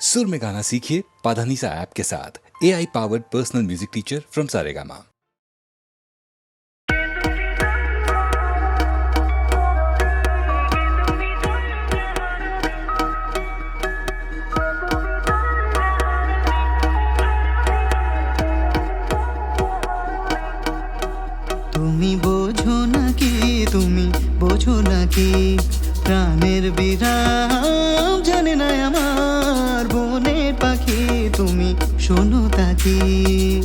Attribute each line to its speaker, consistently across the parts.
Speaker 1: सुर में गाना सीखिए पाधानीसा ऐप के साथ A I powered personal music teacher from Saregama
Speaker 2: তুমি বোঝো নাকি তুমি বোঝো নাকি প্রাণের বিরাম তুমি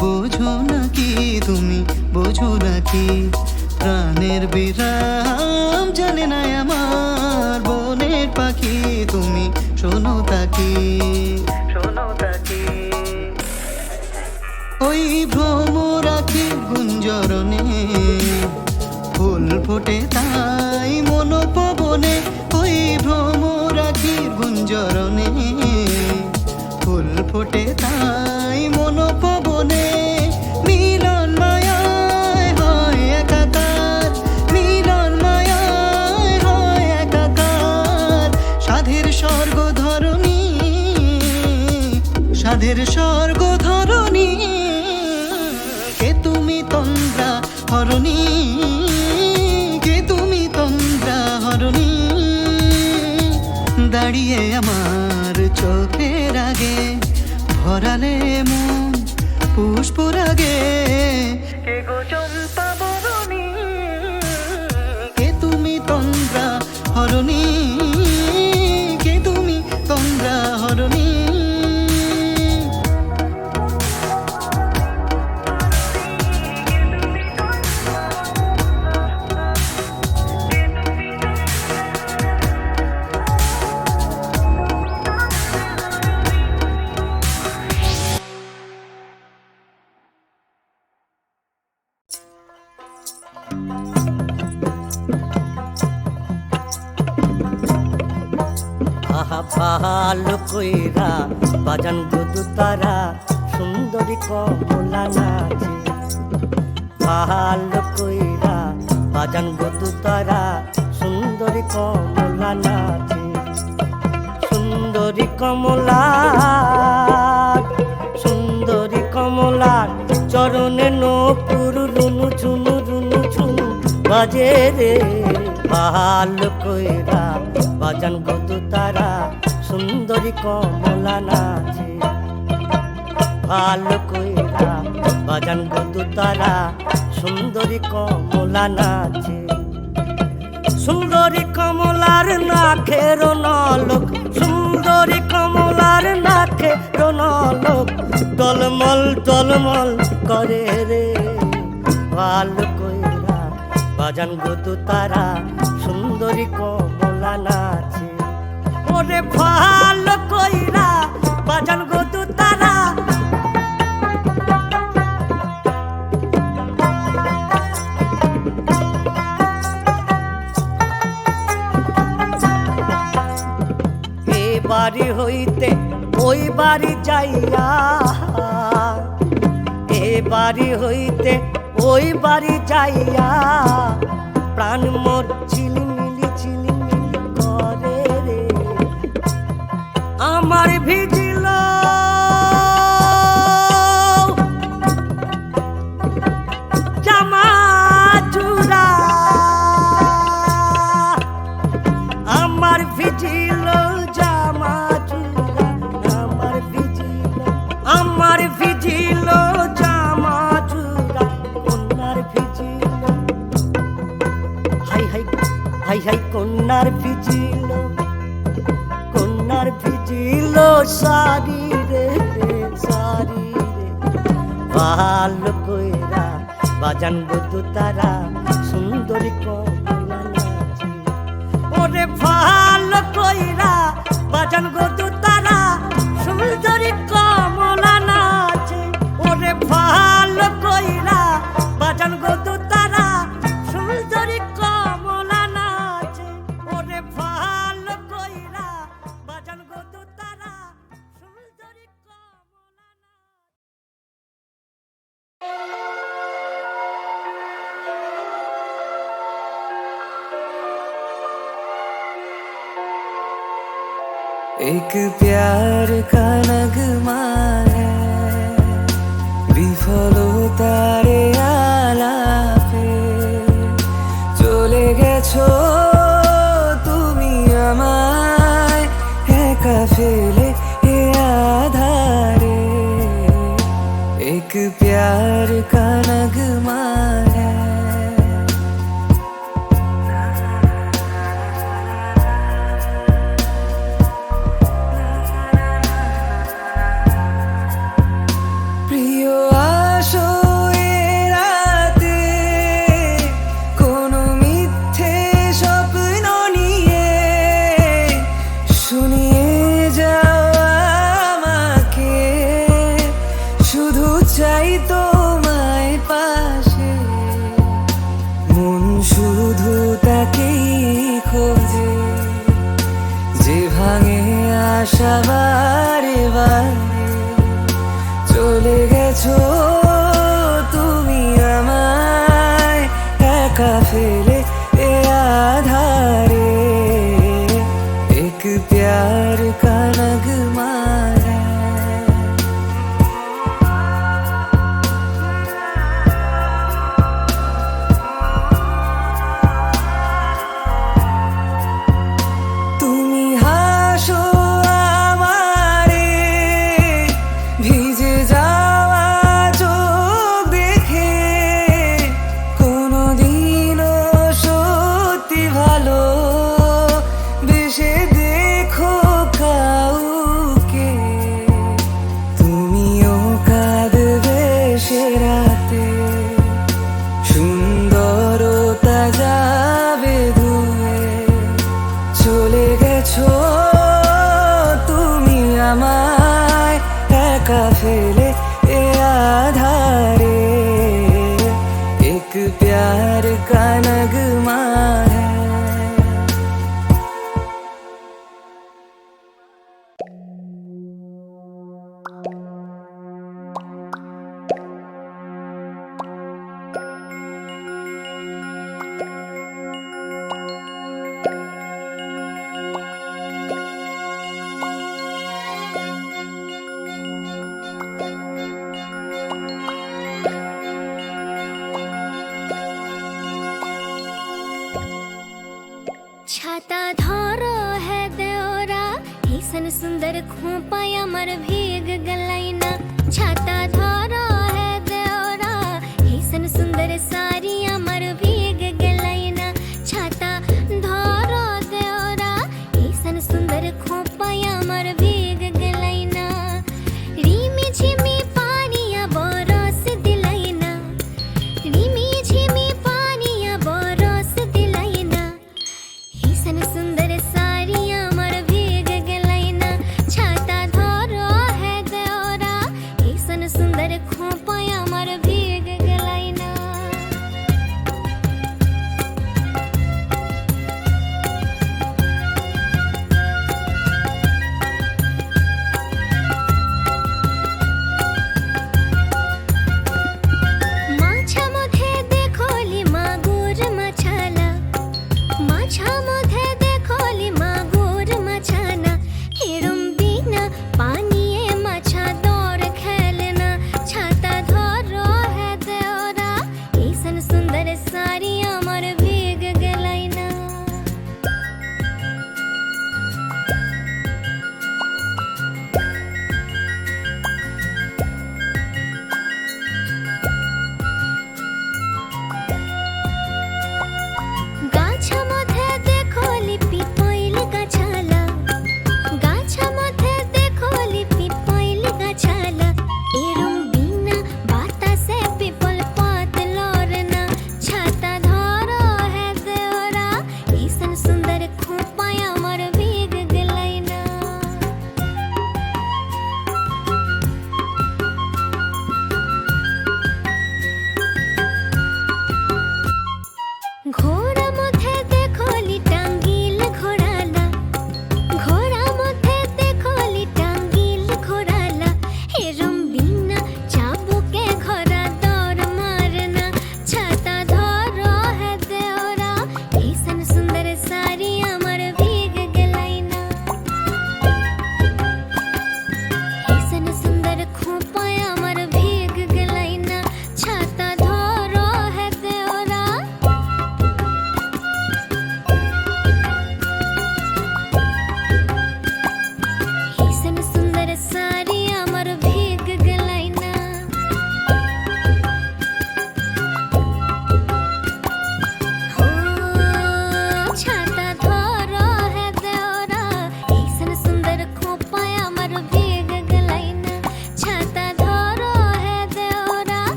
Speaker 2: বোঝো নাকি, তুমি বোঝো নাকি? প্রাণের বিরাম জানে না আমার বনের পাখি। তুমি শোনো তাকি। শোনো তাকি ওই ভ্রম রাখি গুঞ্জরণে, ফুল ফোটে তাই মন পবনে ওই ভ্রম রাখি গুঞ্জরণে ফুল ফোটে তাই মন পবনে মিলন মায়ায় হয় একাকার, মিলন মায়ায় হয় একাকার। সাধের স্বর্গ ধরণী সাধের স্বর্গ দাঁড়িয়ে আমার চোখের আগে ভরালে মন পুষ্পরাগে।
Speaker 3: বাজান গুদু তারা, সুন্দরী কমলা নাচে সুন্দরী কমলা সুন্দরী কমলা চরণে নপুর রুনু ঝুনু রুনু ঝুনু বাজে রে। ভালো কইরা বাজান গদু তারা, সুন্দরী কমলা নাচে ভালো কইরা বাজান গদু তারা সুন্দরী কমলা নাচে। সুন্দরী কমলার নাখে রোনালোক সুন্দরী কমলার নাখে রোনালোক টলমল টলমল করে রে, ভালো কইরা বাজান গো তারা। যাইয়া এ বাড়ি হইতে ওই বাড়ি যাইয়া প্রাণ মোর কন্যার ভিজিল কন্যার ভিজিল সারি রে সারি রে। ভালো কইরা বাজান বধু তারা সুন্দরী কন্যা ওরে ভালো কইরা বাজান গদু
Speaker 4: एक प्यार का नगमा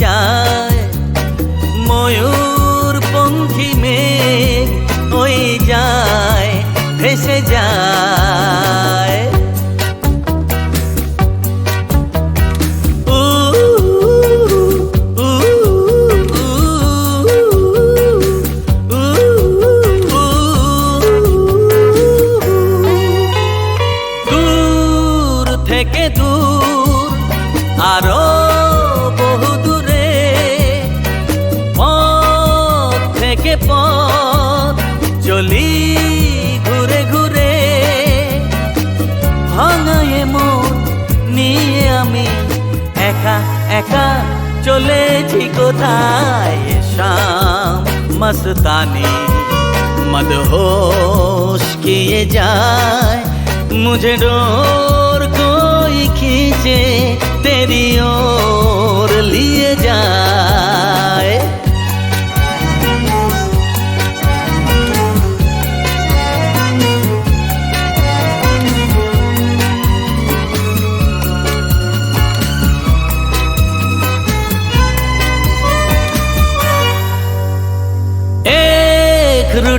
Speaker 5: চায় ময়ূর मस्तानी मदहोश किए जाए मुझे डोर कोई खींचे तेरी ओर लिए जाए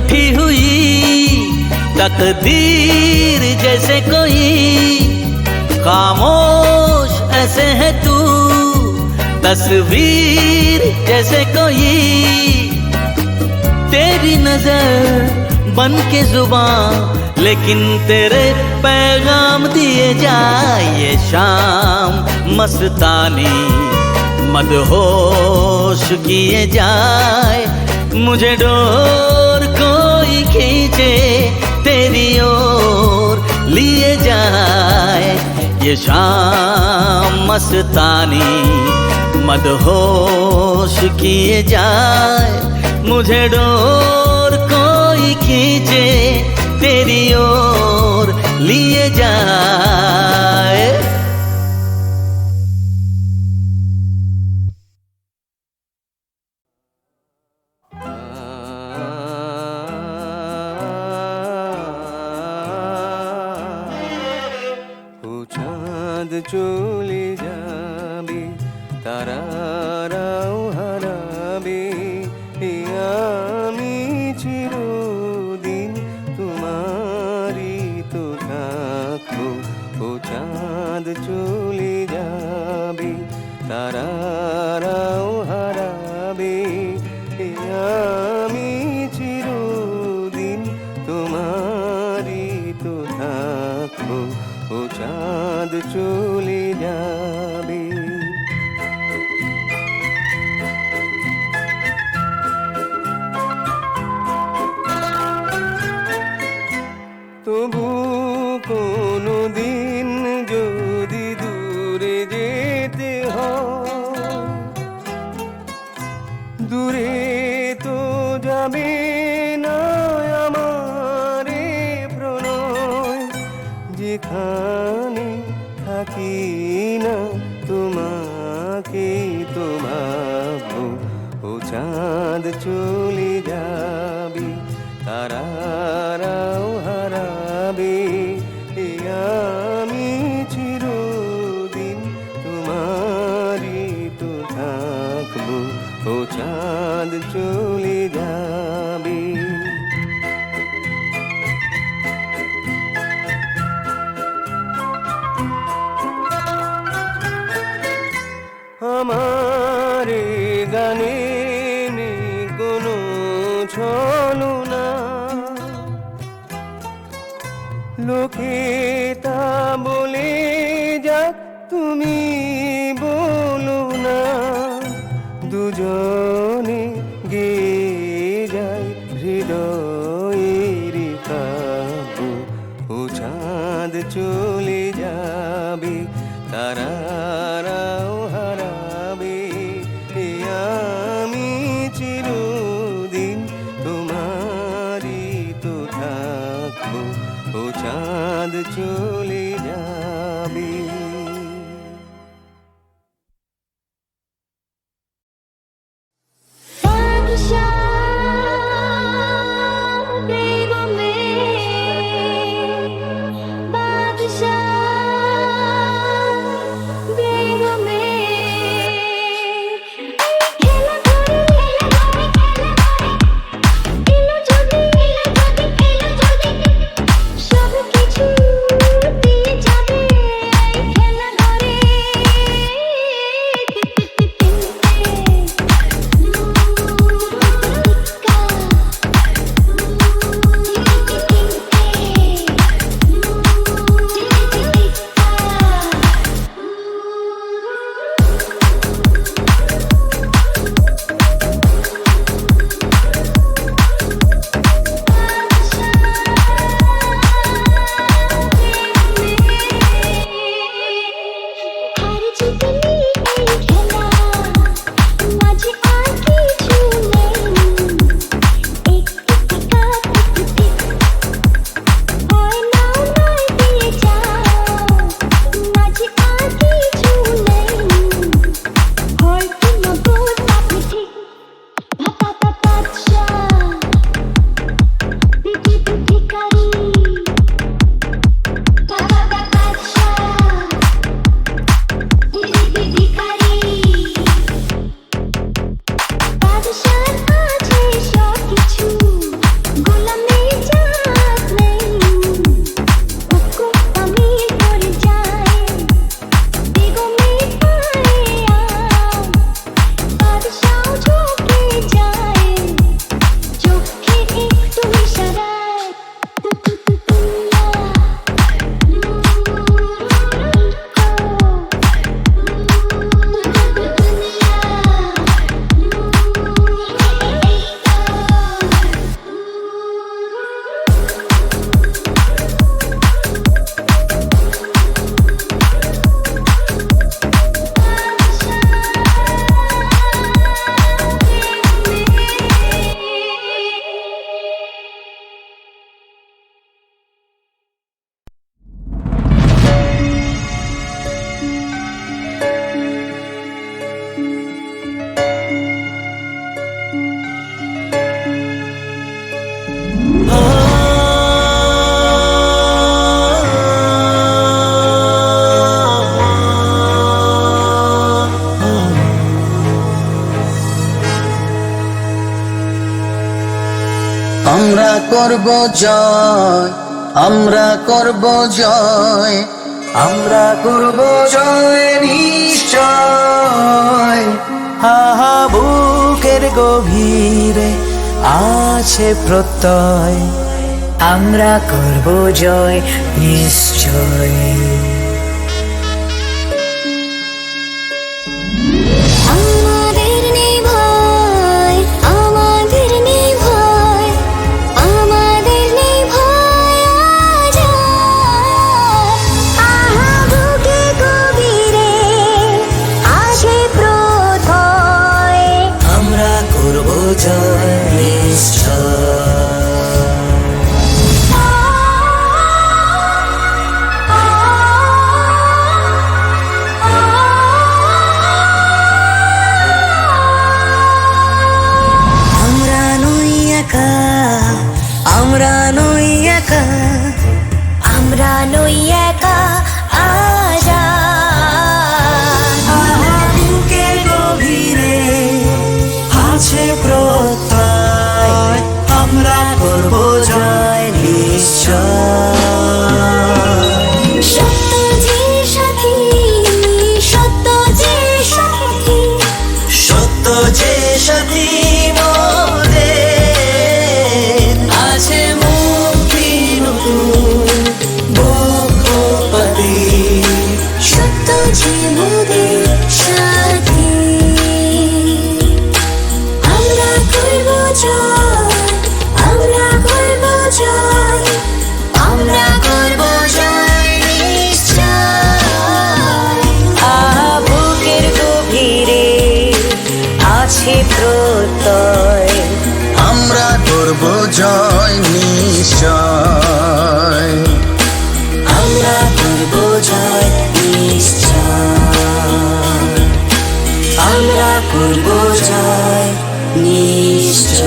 Speaker 5: रूठी हुई तकदीर जैसे कोई। खामोश ऐसे है तू, तस्वीर जैसे कोई। तेरी नज़र बन के ज़ुबान, लेकिन तेरे पैगाम दिए जाए शाम। मस्तानी, मदहोश किए जाए मुझे डोर कोई खींचे तेरी ओर लिए जाए ये शाम मस्तानी मदहोश किए जाए मुझे डोर कोई खींचे तेरी ओर लिए जाए
Speaker 6: চাঁদ চলে যাবে, তারারাও হারাবে। আমি চিরদিন তোমারই তো থাকব। ও চাঁদ চলে যাবে তারারাও ছলনা লোকে তা বলে যাক তুমি বলো না। দুজনে
Speaker 2: করব জয়, আমরা করব জয়, আমরা করব জয় নিশ্চয়।
Speaker 7: হাহা বুকের গভীরে আছে প্রত্যয়, আমরা করব জয় নিশ্চয়। করব জয় নিশ্চয়।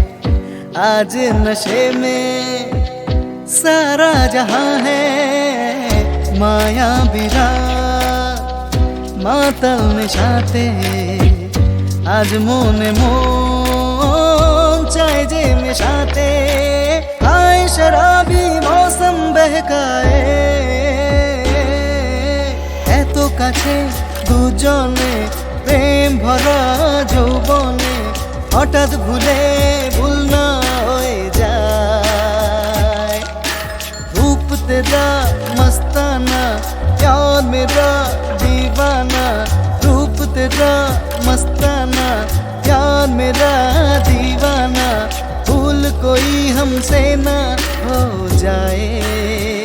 Speaker 2: आज नशे में सारा जहां है माया बिरा मातल निशाते আজ মনে মন চায় যে মেশাতে আয় শরাবি মৌসুম বহকায় এত কাছে দুজনে প্রেম ভরা যৌবনে হঠাৎ ভুলে तेरा मस्ताना, प्यार मेरा दीवाना, रूप तेरा मस्ताना, प्यार मेरा दीवाना, भूल कोई हमसे ना हो जाए।